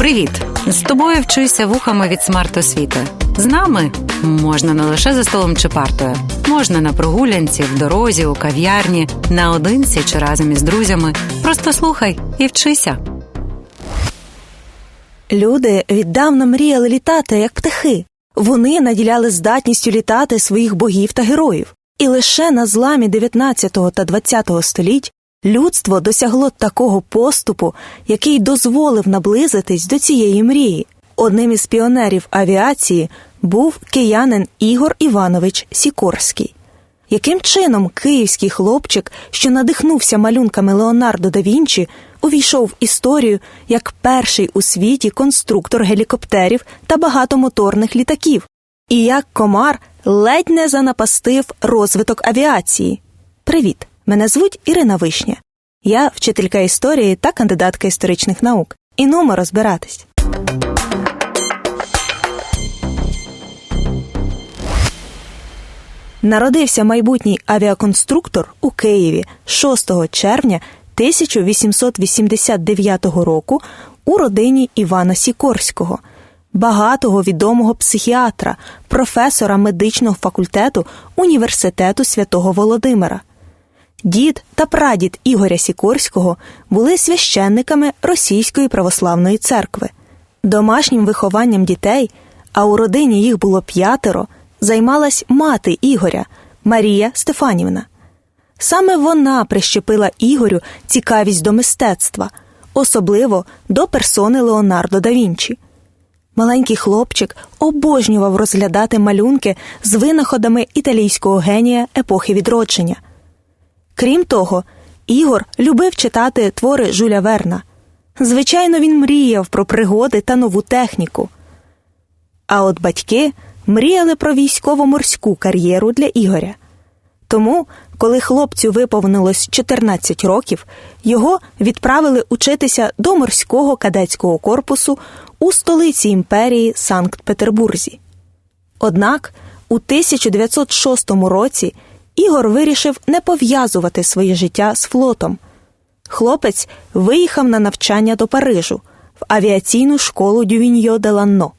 Привіт! З тобою вчуся вухами від смарт-освіти. З нами можна не лише за столом чи партою, можна на прогулянці, в дорозі, у кав'ярні, наодинці чи разом із друзями. Просто слухай і вчися. Люди віддавна мріяли літати, як птахи. Вони наділяли здатністю літати своїх богів та героїв. І лише на зламі 19 та 20 століть людство досягло такого поступу, який дозволив наблизитись до цієї мрії. Одним із піонерів авіації був киянин Ігор Іванович Сікорський. Яким чином київський хлопчик, що надихнувся малюнками Леонардо да Вінчі, увійшов в історію як перший у світі конструктор гелікоптерів та багатомоторних літаків, і як комар ледь не занапастив розвиток авіації? Привіт! Мене звуть Ірина Вишня. Я вчителька історії та кандидатка історичних наук. І нумо розбиратись. Народився майбутній авіаконструктор у Києві 6 червня 1889 року у родині Івана Сікорського, багатого відомого психіатра, професора медичного факультету Університету святого Володимира. Дід та прадід Ігоря Сікорського були священниками Російської православної церкви. Домашнім вихованням дітей, а у родині їх було п'ятеро, займалась мати Ігоря Марія Стефанівна. Саме вона прищепила Ігорю цікавість до мистецтва, особливо до персони Леонардо да Вінчі. Маленький хлопчик обожнював розглядати малюнки з винаходами італійського генія епохи відродження. Крім того, Ігор любив читати твори Жуля Верна. Звичайно, він мріяв про пригоди та нову техніку. А от батьки мріяли про військово-морську кар'єру для Ігоря. Тому, коли хлопцю виповнилось 14 років, його відправили учитися до морського кадетського корпусу у столиці імперії Санкт-Петербурзі. Однак у 1906 році Ігор вирішив не пов'язувати своє життя з флотом. Хлопець виїхав на навчання до Парижу в авіаційну школу Дювіньо де Ланно.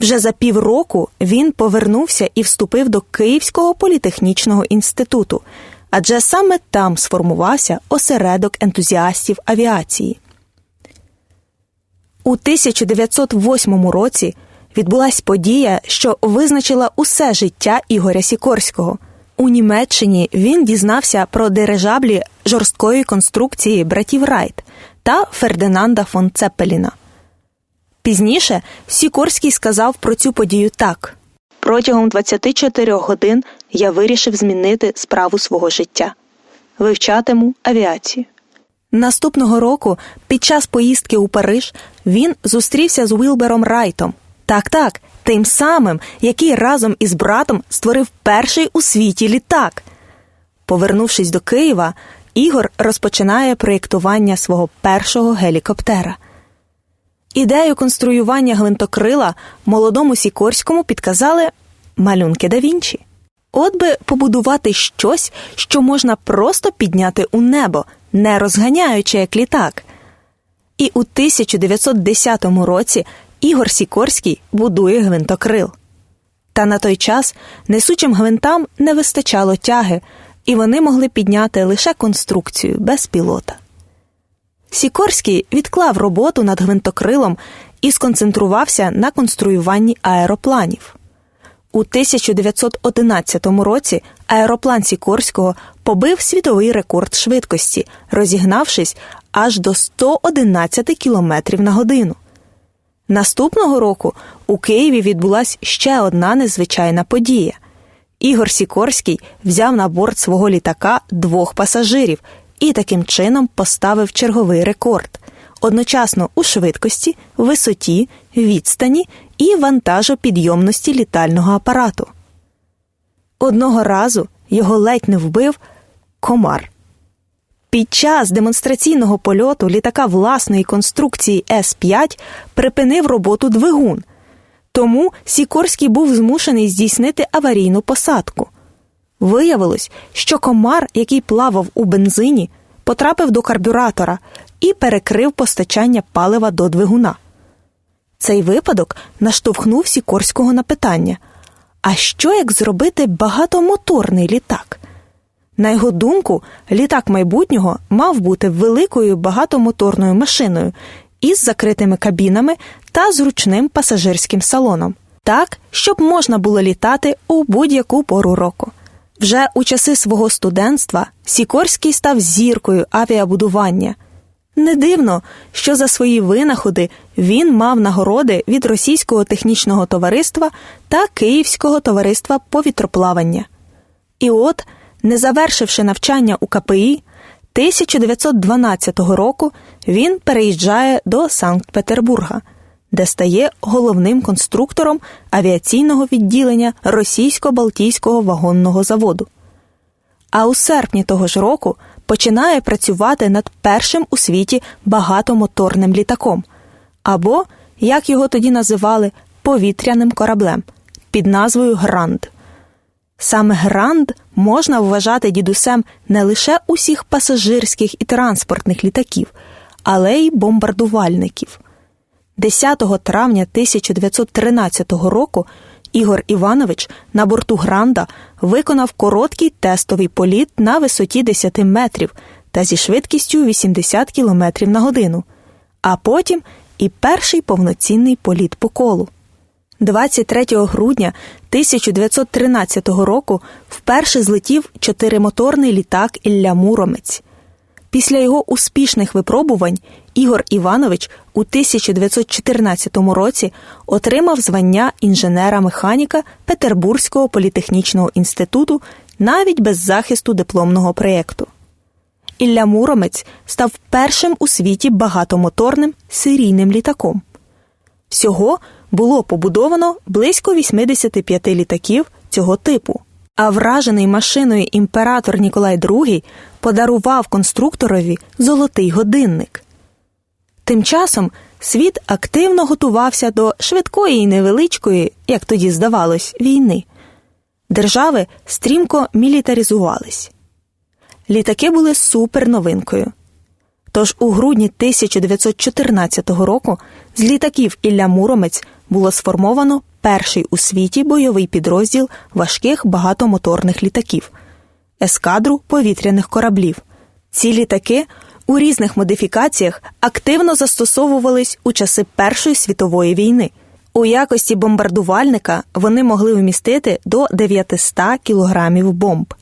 Вже за півроку він повернувся і вступив до Київського політехнічного інституту, адже саме там сформувався осередок ентузіастів авіації. У 1908 році відбулась подія, що визначила усе життя Ігоря Сікорського. У Німеччині він дізнався про дирижаблі жорсткої конструкції братів Райт та Фердинанда фон Цеппеліна. Пізніше Сікорський сказав про цю подію так: протягом 24 годин я вирішив змінити справу свого життя, вивчатиму авіацію. Наступного року, під час поїздки у Париж, він зустрівся з Уілбером Райтом. Так, так, тим самим, який разом із братом створив перший у світі літак. Повернувшись до Києва, Ігор розпочинає проєктування свого першого гелікоптера. Ідею конструювання гвинтокрила молодому Сікорському підказали малюнки да Вінчі. От би побудувати щось, що можна просто підняти у небо, не розганяючи як літак. І у 1910 році Ігор Сікорський будує гвинтокрил. Та на той час несучим гвинтам не вистачало тяги, і вони могли підняти лише конструкцію без пілота. Сікорський відклав роботу над гвинтокрилом і сконцентрувався на конструюванні аеропланів. У 1911 році аероплан Сікорського побив світовий рекорд швидкості, розігнавшись аж до 111 км на годину. Наступного року у Києві відбулася ще одна незвичайна подія. Ігор Сікорський взяв на борт свого літака двох пасажирів і таким чином поставив черговий рекорд одночасно у швидкості, висоті, відстані і вантажопідйомності літального апарату. Одного разу його ледь не вбив комар. Під час демонстраційного польоту літака власної конструкції С-5 припинив роботу двигун, тому Сікорський був змушений здійснити аварійну посадку. Виявилось, що комар, який плавав у бензині, потрапив до карбюратора і перекрив постачання палива до двигуна. Цей випадок наштовхнув Сікорського на питання: а що як зробити багатомоторний літак? На його думку, літак майбутнього мав бути великою багатомоторною машиною із закритими кабінами та зручним пасажирським салоном, так, щоб можна було літати у будь-яку пору року. Вже у часи свого студентства Сікорський став зіркою авіабудування. Не дивно, що за свої винаходи він мав нагороди від Російського технічного товариства та Київського товариства повітроплавання. І от, не завершивши навчання у КПІ, 1912 року він переїжджає до Санкт-Петербурга, де стає головним конструктором авіаційного відділення Російсько-Балтійського вагонного заводу. А у серпні того ж року починає працювати над першим у світі багатомоторним літаком, або, як його тоді називали, повітряним кораблем під назвою Гранд. Саме Гранд можна вважати дідусем не лише усіх пасажирських і транспортних літаків, але й бомбардувальників. 10 травня 1913 року Ігор Іванович на борту Гранда виконав короткий тестовий політ на висоті 10 метрів та зі швидкістю 80 км на годину, а потім і перший повноцінний політ по колу. 23 грудня 1913 року вперше злетів чотиримоторний літак Ілля Муромець. Після його успішних випробувань Ігор Іванович у 1914 році отримав звання інженера-механіка Петербурзького політехнічного інституту навіть без захисту дипломного проєкту. Ілля Муромець став першим у світі багатомоторним серійним літаком. Всього було побудовано близько 85 літаків цього типу. А вражений машиною імператор Ніколай II подарував конструкторові золотий годинник. Тим часом світ активно готувався до швидкої і невеличкої, як тоді здавалось, війни. Держави стрімко мілітаризувались. Літаки були суперновинкою. Тож у грудні 1914 року з літаків Ілля Муромець було сформовано перший у світі бойовий підрозділ важких багатомоторних літаків ескадру повітряних кораблів. Ці літаки у різних модифікаціях активно застосовувались у часи Першої світової війни. У якості бомбардувальника вони могли вмістити до 900 кілограмів бомб.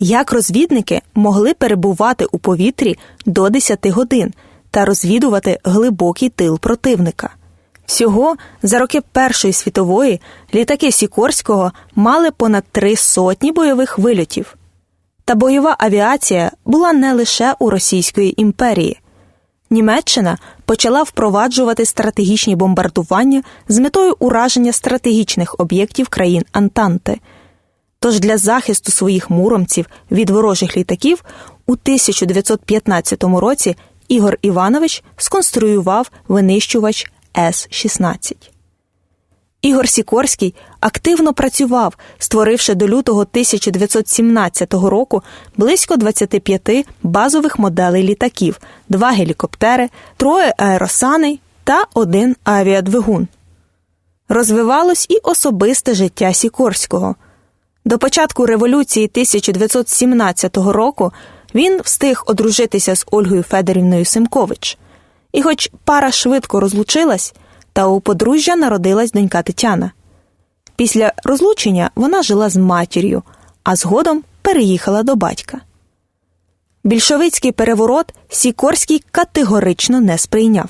Як розвідники могли перебувати у повітрі до 10 годин та розвідувати глибокий тил противника. Всього за роки Першої світової літаки Сікорського мали понад три сотні бойових вильотів. Та бойова авіація була не лише у Російської імперії. Німеччина почала впроваджувати стратегічні бомбардування з метою ураження стратегічних об'єктів країн Антанти. Тож для захисту своїх муромців від ворожих літаків у 1915 році Ігор Іванович сконструював винищувач С-16. Ігор Сікорський активно працював, створивши до лютого 1917 року близько 25 базових моделей літаків, два гелікоптери, троє аеросаней та один авіадвигун. Розвивалось і особисте життя Сікорського. До початку революції 1917 року він встиг одружитися з Ольгою Федорівною Симкович. І, хоч пара швидко розлучилась, та у подружжя народилась донька Тетяна. Після розлучення вона жила з матір'ю, а згодом переїхала до батька. Більшовицький переворот Сікорський категорично не сприйняв.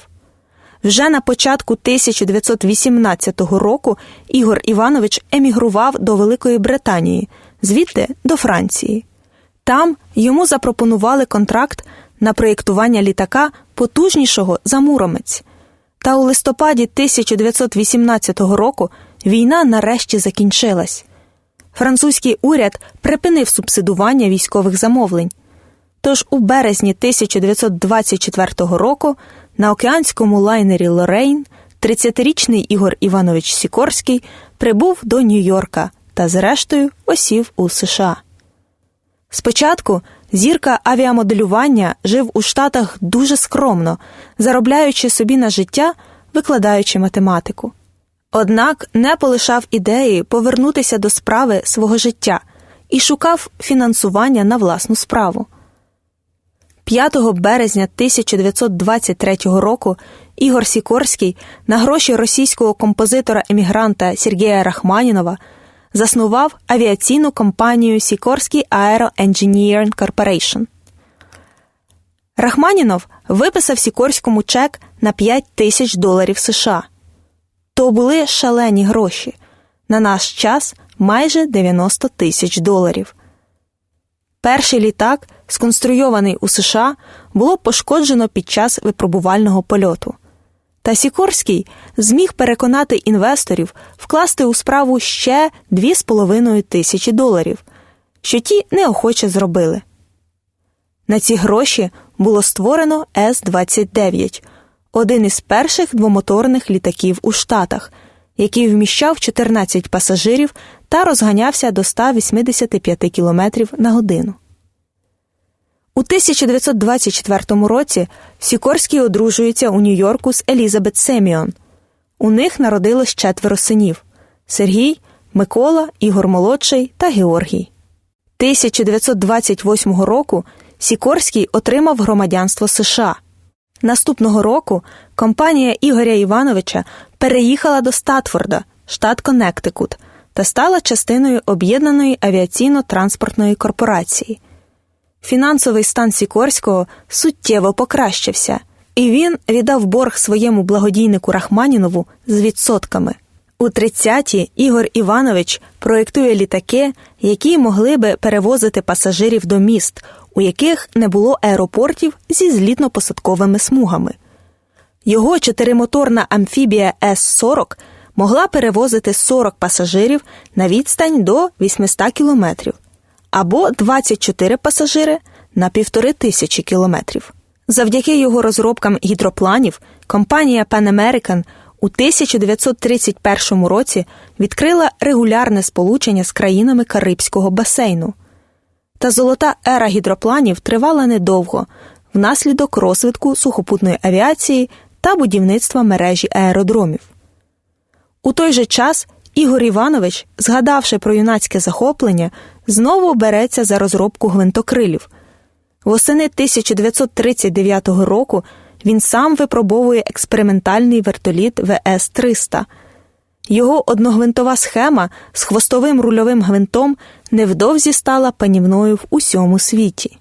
Вже на початку 1918 року Ігор Іванович емігрував до Великої Британії, звідти до Франції. Там йому запропонували контракт на проєктування літака потужнішого за Муромець. Та у листопаді 1918 року війна нарешті закінчилась. Французький уряд припинив субсидування військових замовлень. Тож у березні 1924 року на океанському лайнері Лорейн 30-річний Ігор Іванович Сікорський прибув до Нью-Йорка та, зрештою, осів у США. Спочатку зірка авіамоделювання жив у Штатах дуже скромно, заробляючи собі на життя, викладаючи математику. Однак не полишав ідеї повернутися до справи свого життя і шукав фінансування на власну справу. 5 березня 1923 року Ігор Сікорський на гроші російського композитора-емігранта Сергія Рахманінова заснував авіаційну компанію Сікорський Aero Engineering Corporation. Рахманінов виписав Сікорському чек на 5 тисяч доларів США. То були шалені гроші. На наш час майже 90 тисяч доларів. Перший літак, сконструйований у США, було пошкоджено під час випробувального польоту. Та Сікорський зміг переконати інвесторів вкласти у справу ще 2,5 тисячі доларів, що ті неохоче зробили. На ці гроші було створено С-29, один із перших двомоторних літаків у Штатах, який вміщав 14 пасажирів та розганявся до 185 км на годину. У 1924 році Сікорський одружується у Нью-Йорку з Елізабет Семіон. У них народилось четверо синів Сергій, Микола, Ігор Молодший та Георгій. 1928 року Сікорський отримав громадянство США. Наступного року компанія Ігоря Івановича переїхала до Статфорда, штат Коннектикут, та стала частиною об'єднаної авіаційно-транспортної корпорації. Фінансовий стан Сікорського суттєво покращився, і він віддав борг своєму благодійнику Рахманінову з відсотками. У 30-ті Ігор Іванович проєктує літаки, які могли би перевозити пасажирів до міст, у яких не було аеропортів зі злітно-посадковими смугами. Його чотиримоторна амфібія С-40 могла перевозити 40 пасажирів на відстань до 800 кілометрів або 24 пасажири на півтори тисячі кілометрів. Завдяки його розробкам гідропланів компанія Pan American у 1931 році відкрила регулярне сполучення з країнами Карибського басейну. Та золота ера гідропланів тривала недовго внаслідок розвитку сухопутної авіації та будівництва мережі аеродромів. У той же час Ігор Іванович, згадавши про юнацьке захоплення, знову береться за розробку гвинтокрилів. Восени 1939 року він сам випробовує експериментальний вертоліт ВС-300. Його одногвинтова схема з хвостовим рульовим гвинтом невдовзі стала панівною в усьому світі.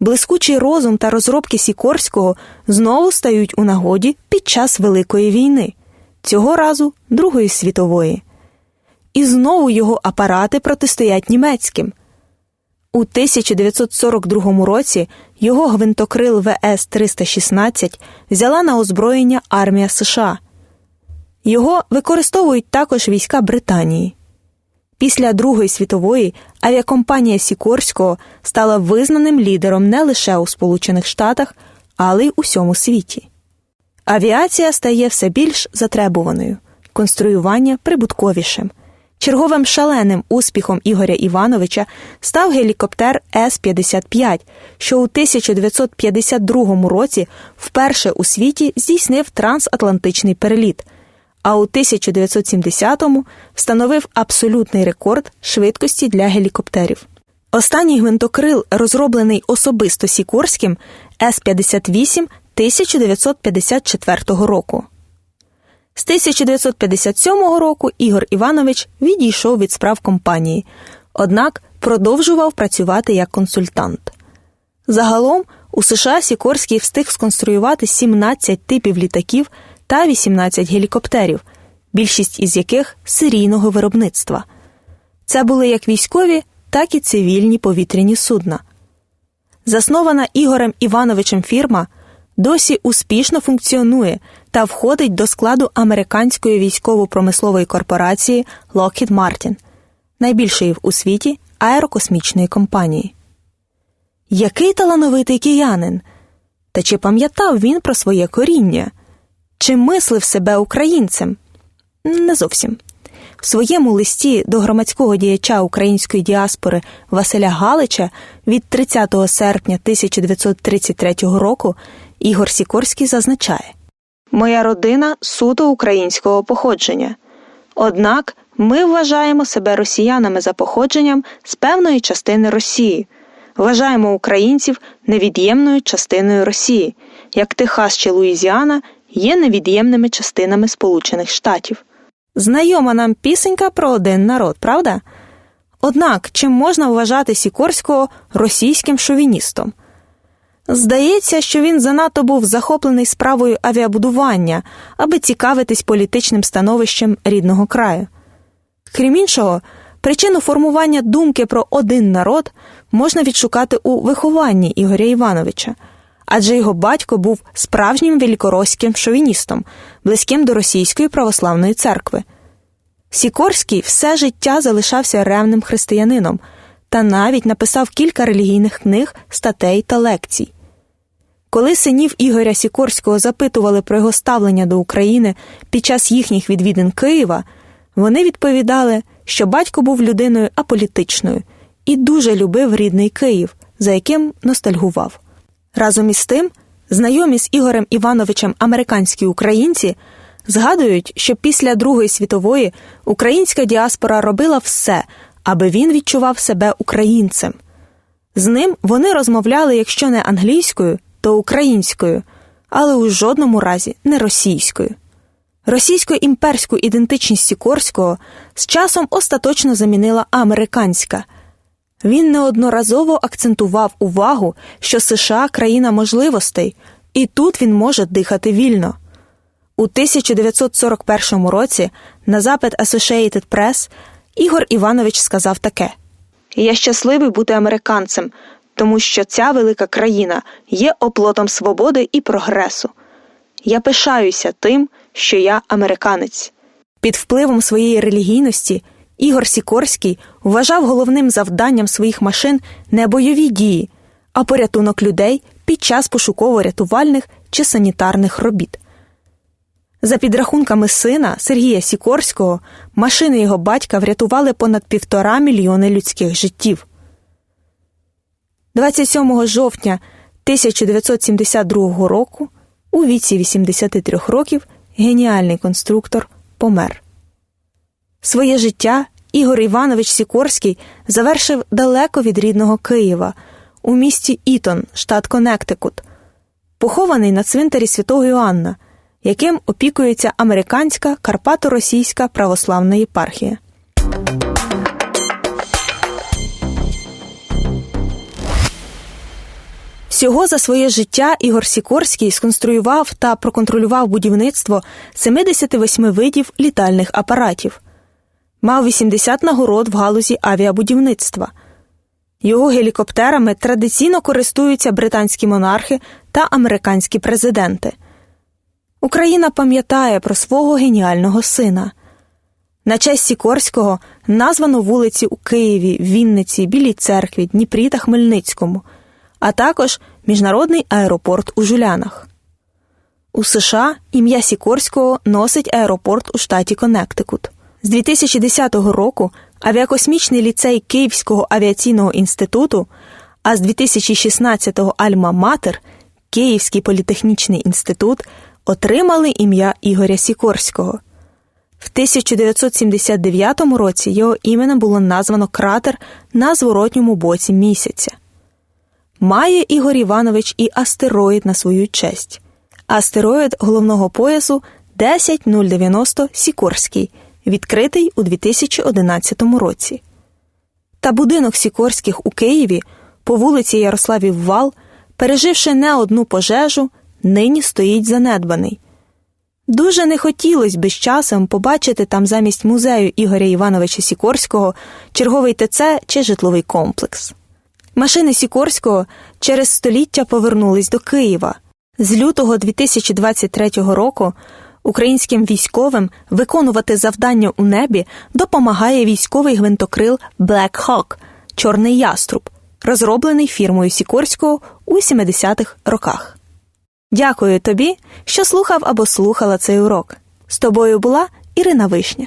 Блискучий розум та розробки Сікорського знову стають у нагоді під час Великої війни, цього разу Другої світової. І знову його апарати протистоять німецьким. У 1942 році його гвинтокрил ВС-316 взяла на озброєння армія США. Його використовують також війська Британії. Після Другої світової авіакомпанія Сікорського стала визнаним лідером не лише у Сполучених Штатах, але й у всьому світі. Авіація стає все більш затребуваною, конструювання прибутковішим. Черговим шаленим успіхом Ігоря Івановича став гелікоптер С-55, що у 1952 році вперше у світі здійснив трансатлантичний переліт, а у 1970-му встановив абсолютний рекорд швидкості для гелікоптерів. Останній гвинтокрил, розроблений особисто Сікорським, С-58 1954 року. З 1957 року Ігор Іванович відійшов від справ компанії, однак продовжував працювати як консультант. Загалом у США Сікорський встиг сконструювати 17 типів літаків та 18 гелікоптерів, більшість із яких серійного виробництва. Це були як військові, так і цивільні повітряні судна. Заснована Ігорем Івановичем фірма досі успішно функціонує та входить до складу американської військово-промислової корпорації Lockheed Martin, найбільшої у світі аерокосмічної компанії. Який талановитий киянин! Та чи пам'ятав він про своє коріння? Чи мислив себе українцем? Не зовсім. в своєму листі до громадського діяча української діаспори Василя Галича від 30 серпня 1933 року Ігор Сікорський зазначає: Моя родина суто українського походження. Однак ми вважаємо себе росіянами за походженням з певної частини Росії, вважаємо українців невід'ємною частиною Росії, як Техас чи Луїзіана є невід'ємними частинами Сполучених Штатів. Знайома нам пісенька про один народ, правда? Однак, чим можна вважати Сікорського російським шовіністом? Здається, що він занадто був захоплений справою авіабудування, аби цікавитись політичним становищем рідного краю. Крім іншого, причину формування думки про один народ можна відшукати у вихованні Ігоря Івановича, адже його батько був справжнім великороським шовіністом, близьким до Російської православної церкви. Сікорський все життя залишався ревним християнином та навіть написав кілька релігійних книг, статей та лекцій. Коли синів Ігоря Сікорського запитували про його ставлення до України під час їхніх відвідин Києва, вони відповідали, що батько був людиною аполітичною і дуже любив рідний Київ, за яким ностальгував. Разом із тим, знайомі з Ігорем Івановичем американські українці згадують, що після Другої світової українська діаспора робила все, аби він відчував себе українцем. З ним вони розмовляли, якщо не англійською, то українською, але у жодному разі не російською. Російсько-імперську ідентичність Сікорського з часом остаточно замінила американська. Він неодноразово акцентував увагу, що США країна можливостей, і тут він може дихати вільно. У 1941 році на запит Associated Press Ігор Іванович сказав таке: Я щасливий бути американцем, тому що ця велика країна є оплотом свободи і прогресу. Я пишаюся тим, що я американець. Під впливом своєї релігійності Ігор Сікорський вважав головним завданням своїх машин не бойові дії, а порятунок людей під час пошуково-рятувальних чи санітарних робіт. За підрахунками сина Сергія Сікорського, машини його батька врятували понад півтора мільйони людських життів. 27 жовтня 1972 року у віці 83 років геніальний конструктор помер. Своє життя Ігор Іванович Сікорський завершив далеко від рідного Києва у місті Ітон, штат Коннектикут, похований на цвинтарі святого Іоанна, яким опікується американська Карпато-Російська православна єпархія. Всього за своє життя Ігор Сікорський сконструював та проконтролював будівництво 78 видів літальних апаратів, мав 80 нагород в галузі авіабудівництва. Його гелікоптерами традиційно користуються британські монархи та американські президенти. Україна пам'ятає про свого геніального сина. На честь Сікорського названо вулиці у Києві, Вінниці, Білій церкві, Дніпрі та Хмельницькому а також міжнародний аеропорт у Жулянах. У США ім'я Сікорського носить аеропорт у штаті Коннектикут. З 2010 року авіакосмічний ліцей Київського авіаційного інституту, а з 2016-го Альма-Матер Київський політехнічний інститут отримали ім'я Ігоря Сікорського. В 1979 році його іменем було названо кратер на зворотньому боці місяця. Має Ігор Іванович і астероїд на свою честь. Астероїд головного поясу 10090 Сікорський, відкритий у 2011 році. Та будинок Сікорських у Києві по вулиці Ярославів Вал, переживши не одну пожежу, нині стоїть занедбаний. Дуже не хотілося би з часом побачити там замість музею Ігоря Івановича Сікорського черговий ТЦ чи житловий комплекс. Машини Сікорського через століття повернулись до Києва. З лютого 2023 року українським військовим виконувати завдання у небі допомагає військовий гвинтокрил Black Hawk – Чорний яструб, розроблений фірмою Сікорського у 70-х роках. Дякую тобі, що слухав або слухала цей урок. З тобою була Ірина Вишня.